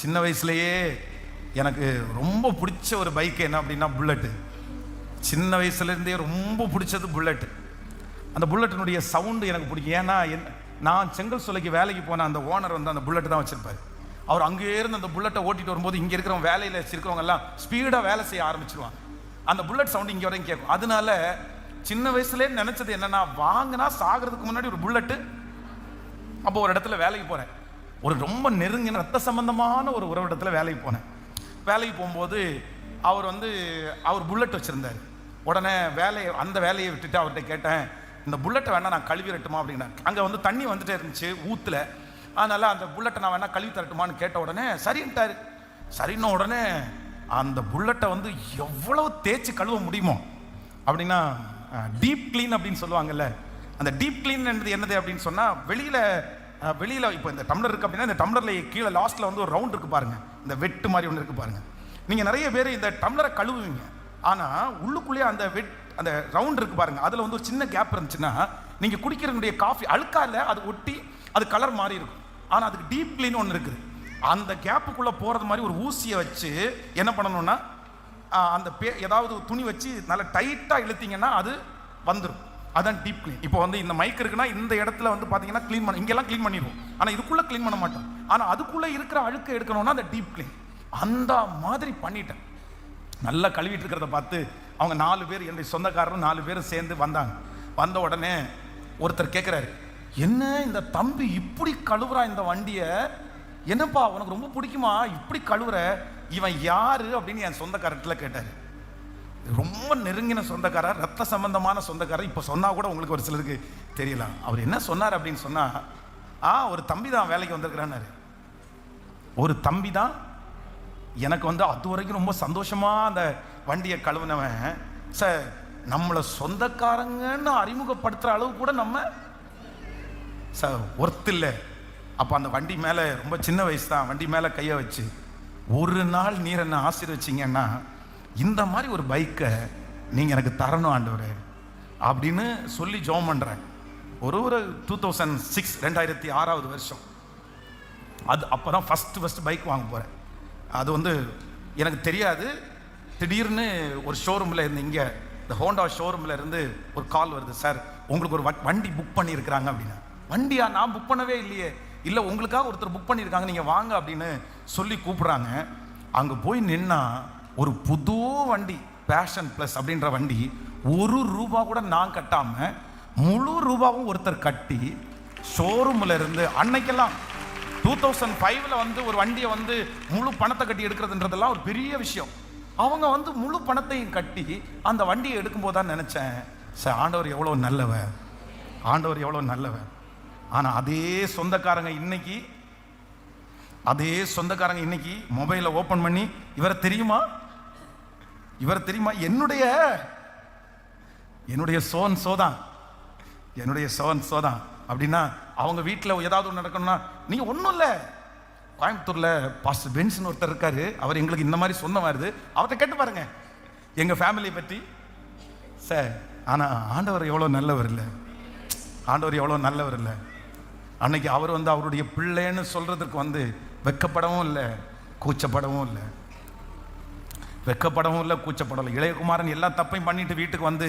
சின்ன வயசுலேயே எனக்கு ரொம்ப பிடிச்ச ஒரு பைக் என்ன அப்படின்னா புல்லட்டு சின்ன வயசுலேருந்தே ரொம்ப பிடிச்சது புல்லட்டு அந்த புல்லட்டினுடைய சவுண்டு எனக்கு பிடிக்கும். ஏன்னா என் நான் செங்கல் சோலைக்கு வேலைக்கு போன அந்த ஓனர் வந்து அந்த புல்லட் தான் வச்சுருப்பார். அவர் அங்கேயே இருந்து அந்த புல்லட்டை ஓட்டிட்டு வரும்போது இங்கே இருக்கிறவங்க வேலையில் இருக்கிறவங்க எல்லாம் ஸ்பீடாக வேலை செய்ய ஆரம்பிச்சிருவாங்க அந்த புல்லட் சவுண்டு இங்கே வரைக்கும் கேட்கும் அதனால சின்ன வயசுலேயே நினச்சது என்னென்னா வாங்கினா சாகிறதுக்கு முன்னாடி ஒரு புல்லட்டு அப்போ ஒரு இடத்துல வேலைக்கு போகிறேன் ஒரு ரொம்ப நெருங்கின ரத்த சம்பந்தமான ஒரு உறவிடத்தில் வேலைக்கு போனேன். வேலைக்கு போகும்போது அவர் வந்து அவர் புல்லட் வச்சுருந்தார். உடனே வேலையை அந்த வேலையை விட்டுட்டு அவர்கிட்ட கேட்டேன் இந்த புல்லட்டை வேணால் நான் கழுவி தரட்டுமா அப்படின்னா அங்கே வந்து தண்ணி வந்துட்டே இருந்துச்சு ஊற்றுல அதனால் அந்த புல்லட்டை நான் வேணால் கழுவி தரட்டுமான்னு கேட்ட உடனே சரின்ட்டார். சரின்ன உடனே அந்த புல்லட்டை வந்து எவ்வளவு தேய்ச்சி கழுவ முடியுமோ அப்படின்னா டீப் க்ளீன் அப்படின்னு சொல்லுவாங்கல்ல அந்த டீப் க்ளீன் என்னது என்னது அப்படின்னு சொன்னால் வெளியில் வெளியில் இப்போ இந்த டம்ளர் இருக்குது அப்படின்னா இந்த டம்ளரில் கீழே லாஸ்ட்டில் வந்து ஒரு ரவுண்ட் இருக்குது பாருங்கள் இந்த வெட்டு மாதிரி ஒன்று இருக்குது பாருங்கள் நீங்கள் நிறைய பேர் இந்த டம்ளரை கழுவுவீங்க. ஆனால் உள்ளுக்குள்ளேயே அந்த வெட் அந்த ரவுண்ட் இருக்குது பாருங்கள் அதில் வந்து ஒரு சின்ன கேப் இருந்துச்சுன்னா நீங்கள் குடிக்கிறனுடைய காஃபி அழுக்கா இல்லை அது ஒட்டி அது கலர் மாறி இருக்கும். ஆனால் அதுக்கு டீப் க்ளீன் ஒன்று இருக்குது. அந்த கேப்புக்குள்ளே போகிறது மாதிரி ஒரு ஊசியை வச்சு என்ன பண்ணணும்னா அந்த பே ஏதாவது துணி வச்சு நல்லா டைட்டாக இழுத்தீங்கன்னா அது வந்துடும் அதான் டீப் க்ளீன் இப்போ வந்து இந்த மைக் இருக்குன்னா இந்த இடத்துல வந்து பார்த்தீங்கன்னா க்ளீன் பண்ண இங்கெல்லாம் க்ளீன் பண்ணிடுவோம். ஆனால் இதுக்குள்ளே க்ளீன் பண்ண மாட்டோம். ஆனால் அதுக்குள்ளே இருக்கிற அழுக்கை எடுக்கணும்னா அந்த டீப் க்ளீன் அந்த மாதிரி பண்ணிட்டேன். நல்லா கழுவிட்டு இருக்கிறத பார்த்து அவங்க நாலு பேர் என்னுடைய சொந்தக்காரரும் நாலு பேரும் சேர்ந்து வந்தாங்க. வந்த உடனே ஒருத்தர் கேட்குறாரு என்ன இந்த தம்பி இப்படி கழுவுறா இந்த வண்டியை? என்னப்பா உனக்கு ரொம்ப பிடிக்குமா? இப்படி கழுவுற? இவன் யாரு? அப்படின்னு என் சொந்தக்காரத்தில் கேட்டார். ரொம்ப நெருங்கின சொந்தக்காரர் ரத்த சம்பந்தமான சொந்தக்காரர். இப்போ சொன்னால் கூட உங்களுக்கு ஒரு சிலருக்கு தெரியலாம் அவர் என்ன சொன்னார் அப்படின்னு சொன்னால் ஆ ஒரு தம்பி தான் வேலைக்கு வந்திருக்கிறான்னாரு. ஒரு தம்பி தான் எனக்கு வந்து அது வரைக்கும் ரொம்ப சந்தோஷமாக அந்த வண்டியை கழுவுனவன். சார் நம்மளை சொந்தக்காரங்கன்னு அறிமுகப்படுத்துகிற அளவு கூட நம்ம சார் ஒர்த் இல்லை. அப்போ அந்த வண்டி மேலே ரொம்ப சின்ன வயசு தான். வண்டி மேலே கையை வச்சு ஒரு நாள் நீர் என்ன ஆசீர்வச்சிங்கன்னா இந்த மாதிரி ஒரு பைக்கை நீங்கள் எனக்கு தரணும் ஆண்டவர் அப்படின்னு சொல்லி ஜோம் பண்ணுறேன் ஒரு ஒரு டூ தௌசண்ட் சிக்ஸ் ரெண்டாயிரத்தி ஆறாவது வருஷம். அது அப்போ தான் ஃபஸ்ட்டு ஃபஸ்ட்டு பைக் வாங்க போகிறேன் அது வந்து எனக்கு தெரியாது. திடீர்னு ஒரு ஷோரூமில் இருந்து இங்கே இந்த ஹோண்டா ஷோரூமில் இருந்து ஒரு கால் வருது சார் உங்களுக்கு ஒரு வ- வண்டி புக் பண்ணியிருக்கிறாங்க அப்படின்னா. வண்டியா? நான் புக் பண்ணவே இல்லையே. இல்லை உங்களுக்காக ஒருத்தர் புக் பண்ணியிருக்காங்க நீங்கள் வாங்க அப்படின்னு சொல்லி கூப்பிட்றாங்க. அங்கே போய் நின்னா ஒரு புது வண்டி பேஷன் ப்ளஸ் அப்படின்ற வண்டி ஒரு ரூபா கூட நான் கட்டாமல் முழு ரூபாவும் ஒருத்தர் கட்டி ஷோரூமில் இருந்து அன்னைக்கெல்லாம் டூ தௌசண்ட் ஃபைவ்ல வந்து ஒரு வண்டியை வந்து முழு பணத்தை கட்டி எடுக்கிறதுன்றதெல்லாம் ஒரு பெரிய விஷயம். அவங்க வந்து முழு பணத்தையும் கட்டி அந்த வண்டியை எடுக்கும்போது தான் நினச்சேன் சார் ஆண்டவர் எவ்வளோ நல்லவன் ஆண்டவர் எவ்வளோ நல்லவன் ஆனால் அதே சொந்தக்காரங்க இன்னைக்கு அதே சொந்தக்காரங்க இன்னைக்கு மொபைலை ஓப்பன் பண்ணி இவரை தெரியுமா? இவர் தெரியுமா? என்னுடைய என்னுடைய சோன் சோதான் என்னுடைய சோன் சோதான் அப்படின்னா அவங்க வீட்டில் ஏதாவது ஒன்று நடக்கணும்னா நீங்கள் ஒன்றும் இல்லை. கோயம்புத்தூரில் பாஸ்டர் பென்ஸ்னு ஒருத்தர் இருக்காரு. அவர் எங்களுக்கு இந்த மாதிரி சொன்ன வருது அவர்கிட்ட கேட்டு பாருங்க. எங்கள் ஃபேமிலியை பற்றி சார் ஆனால் ஆண்டவர் எவ்வளோ நல்லவர் இல்லை. ஆண்டவர் எவ்வளோ நல்லவர் இல்லை. அன்னைக்கு அவர் வந்து அவருடைய பிள்ளைன்னு சொல்கிறதுக்கு வந்து வெக்கப்படவும் இல்லை கூச்சப்படவும் இல்லை. வெக்கப்படவும் இல்லை கூச்சப்படலை. இளையகுமாரன் எல்லா தப்பையும் பண்ணிட்டு வீட்டுக்கு வந்து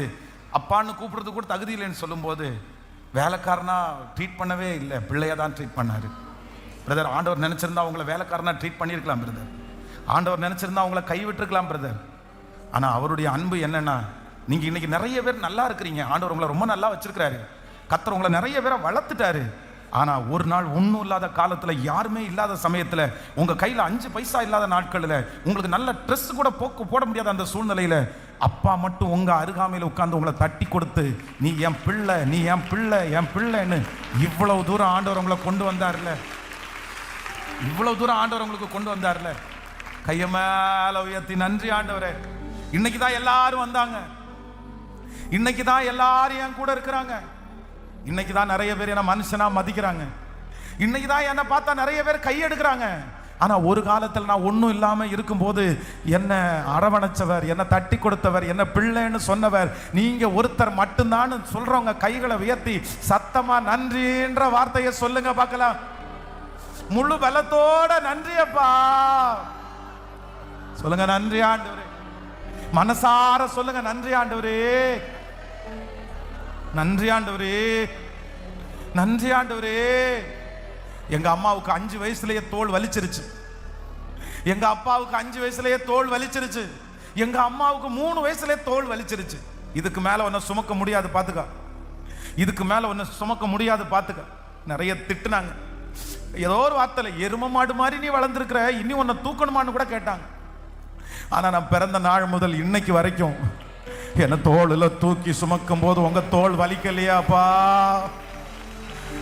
அப்பான்னு கூப்பிடுறது கூட தகுதி இல்லைன்னு சொல்லும்போது வேலைக்காரனா ட்ரீட் பண்ணவே இல்லை. பிள்ளையாக தான் ட்ரீட் பண்ணார். பிரதர் ஆண்டவர் நினச்சிருந்தா அவங்கள வேலைக்காரனா ட்ரீட் பண்ணியிருக்கலாம் பிரதர் ஆண்டவர் நினச்சிருந்தா அவங்கள கைவிட்டிருக்கலாம் பிரதர் ஆனால் அவருடைய அன்பு என்னென்னா நீங்கள் இன்றைக்கி நிறைய பேர் நல்லா இருக்கிறீங்க. ஆண்டவர் உங்களை ரொம்ப நல்லா வச்சுருக்கிறாரு. கத்தர் உங்களை நிறைய பேரை வளர்த்துட்டாரு. ஆனால் ஒரு நாள் ஒன்றும் இல்லாத காலத்தில் யாருமே இல்லாத சமயத்தில் உங்கள் கையில் அஞ்சு பைசா இல்லாத நாட்களில் உங்களுக்கு நல்ல ட்ரெஸ் கூட போக்கு போட முடியாத அந்த சூழ்நிலையில் அப்பா மட்டும் உங்கள் அருகாமையில் உட்காந்து உங்களை தட்டி கொடுத்து நீ என் பிள்ளை நீ என் பிள்ளை என் பிள்ளைன்னு இவ்வளவு தூரம் ஆண்டவர் உங்களை கொண்டு வந்தார்ல. இவ்வளவு தூரம் ஆண்டவர் உங்களுக்கு கொண்டு வந்தார்ல. கைய மேல உயர்த்தி நன்றி ஆண்டவரே. இன்னைக்கு தான் எல்லாரும் வந்தாங்க. இன்னைக்கு தான் எல்லாரும் என் கூட இருக்கிறாங்க. இன்னைக்கு தான் நிறைய பேர் என்ன மனுஷனா மதிக்கிறாங்க. இன்னைக்கு தான் என்னை பார்த்தா நிறைய பேர் கையெடுக்கிறாங்க. ஆனா ஒரு காலத்தில் நான் ஒன்றும் இல்லாம இருக்கும்போது என்ன அரவணைச்சவர் என்ன தட்டி கொடுத்தவர் என்ன பிள்ளைன்னு சொன்னவர் நீங்க ஒருத்தர் மட்டும்தான் சொல்றவங்க கைகளை உயர்த்தி சத்தமா நன்றின்ற வார்த்தையை சொல்லுங்க பார்க்கலாம். முழு பலத்தோட நன்றி அப்பா சொல்லுங்க நன்றி ஆண்டவரே. மனசார சொல்லுங்க நன்றி ஆண்டவரே. நன்றி ஆண்டவரே. நன்றி ஆண்டவரே. எங்க அம்மாவுக்கு அஞ்சு வயசுலயே தோல் வலிச்சிருச்சு. எங்க அப்பாவுக்கு அஞ்சு வயசுலயே தோல் வலிச்சிருச்சு. எங்க அம்மாவுக்கு மூணு வயசுலயே தோல் வலிச்சிருச்சு. இதுக்கு மேல ஒன்ன சுமக்க முடியாது பாத்துக்க. இதுக்கு மேல ஒன்ன சுமக்க முடியாது பாத்துக்க. நிறைய திட்டுனாங்க. ஏதோ ஒரு வார்த்தையில எரும மாடு மாதிரி நீ வளர்ந்துருக்கிற இனி உன்னை தூக்கணுமான்னு கூட கேட்டாங்க. ஆனா நான் பிறந்த நாள் முதல் இன்னைக்கு வரைக்கும் என்ன தோளில் தூக்கி சுமக்கும் போது உங்க தோல் வலிக்கலையாப்பா?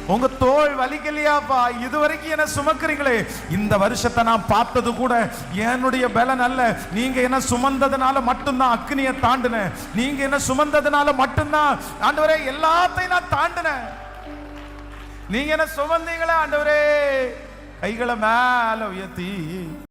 உங்க தோல் வலிக்கலையாப்பா? இது வரைக்கும் என்ன சுமக்கிறீங்களே? இந்த வருஷத்தை நான் பார்த்தது கூட என்னுடைய பலன் அல்ல. நீங்க என்ன சுமந்ததுனால மட்டும்தான் அக்னியை தாண்டினேன் நீங்க என்ன சுமந்ததுனால மட்டும்தான் ஆண்டவரே எல்லாத்தையும் நான் தாண்டினேன் நீங்க என்ன சுமந்தீங்களே ஆண்டவரே? கைகளை மேல உயர்த்தி.